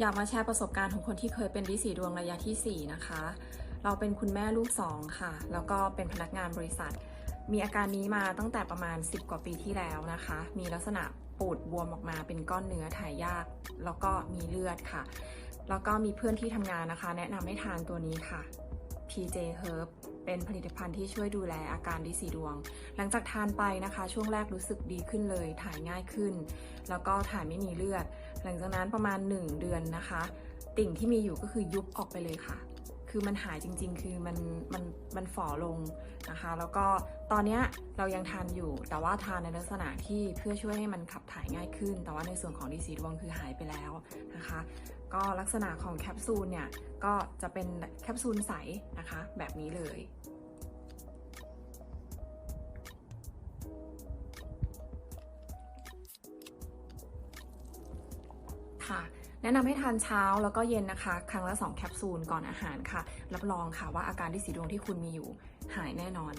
อยากมาแชร์ประสบการณ์ของคนที่เคยเป็นลิสีดวงระยะทีสี่ 4 นะคะ เราเป็นคุณแม่ลูกสองค่ะ แล้วก็เป็นพนักงานบริษัท มีอาการนี้มาตั้งแต่ประมาณ 10 กว่าปีที่แล้วนะคะ มีลักษณะปูดบวมออกมาเป็นก้อนเนื้อถ่ายยาก แล้วก็มีเลือดค่ะ แล้วก็มีเพื่อนที่ทำงานนะคะ แนะนำให้ทานตัวนี้ค่ะ PJ Herb เป็นผลิตภัณฑ์ที่ช่วยดูแลอาการดิสีดวง หลังจากทานไปนะคะ ช่วงแรกรู้สึกดีขึ้นเลย ถ่ายง่ายขึ้น แล้วก็ถ่ายไม่มีเลือด หลังจากนั้นประมาณ 1 เดือนนะคะ ติ่งที่มีอยู่ก็คือยุบออกไปเลยค่ะ คือมันหายจริง ๆ คือมันมันมันฝ่อลงนะคะ แล้วก็ตอนเนี้ยเรายังทานอยู่ แต่ว่าทานในลักษณะที่เพื่อช่วยให้มันขับถ่ายง่ายขึ้น แต่ว่าในส่วนของดีสีดวงคือหายไปแล้วนะคะ ก็ลักษณะของแคปซูลเนี่ยก็จะเป็นแคปซูลใสนะคะ แบบนี้เลยค่ะ แนะนำให้ทานเช้าแล้วก็เย็นนะคะ ครั้งละ 2 แคปซูลก่อนอาหารค่ะ รับรองค่ะว่าอาการที่สีดวงที่คุณมีอยู่หายแน่นอน